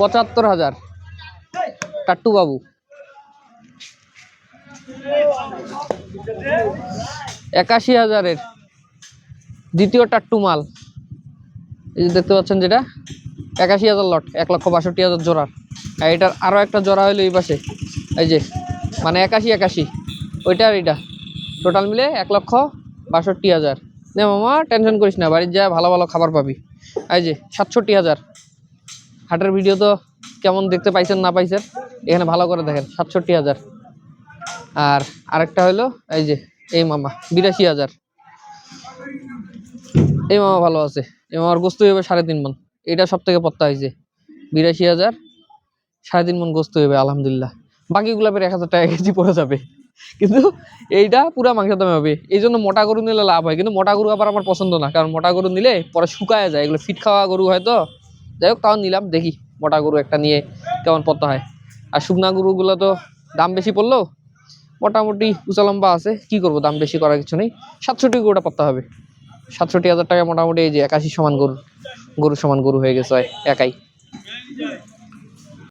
পঁচাত্তর হাজার। টাট্টু বাবু। একাশি হাজারের দ্বিতীয় টাট্টু মাল। এই যে দেখতে পাচ্ছেন যেটা, একাশি হাজার লট, এক লক্ষ বাষট্টি হাজার জোড়ার। আর এটার আরও একটা জোড়া হলো এই পাশে। এই যে মানে একাশি একাশি। ওইটা আর এইটা। টোটাল মিলে এক লক্ষ বাষট্টি হাজার। নে মামা, টেনশন করিস না, বাড়ির যা ভালো ভালো খাবার পাবি। এই যে, সাতষট্টি হাজার। হাটের ভিডিও তো কেমন দেখতে পাইছেন না পাইছেন, এখানে ভালো করে দেখেন, সাতষট্টি হাজার। আর আরেকটা হলো এই যে, এই মামা, বিরাশি হাজার। এই মামা ভালো আছে, এই মামার গোস্ত হবে সাড়ে তিন মন এটা সব থেকে পত্তা হয়েছে বিরাশি হাজার, সাড়ে তিন মন গোস্ত হবে আলহামদুলিল্লাহ। ফের এক হাজার টাকা কেজি পড়ে যাবে। কিন্তু এইটা পুরা মাংস দামে হবে। এই জন্য মোটা গরু নিলে লাভ হয়, কিন্তু মোটা গরু আবার আমার পছন্দ না, কারণ মোটা গরু নিলে পরে শুকায় যায়। এগুলো ফিট খাওয়া গরু হয়তো যাই হোক, তাও নিলাম, দেখি মোটা গরু একটা নিয়ে কেমন পড়তে হয়। আর শুকনা গরুগুলো তো দাম বেশি পড়ল মোটামুটি উঁচা লম্বা আছে, কি করব, দাম বেশি করার কিছু নেই। সাতষট্টি গরুটা পড়তে হবে। সাতষট্টি হাজার টাকা মোটামুটি এই যে একাশি সমান গরু গরু সমান গরু হয়ে গেছে একাই।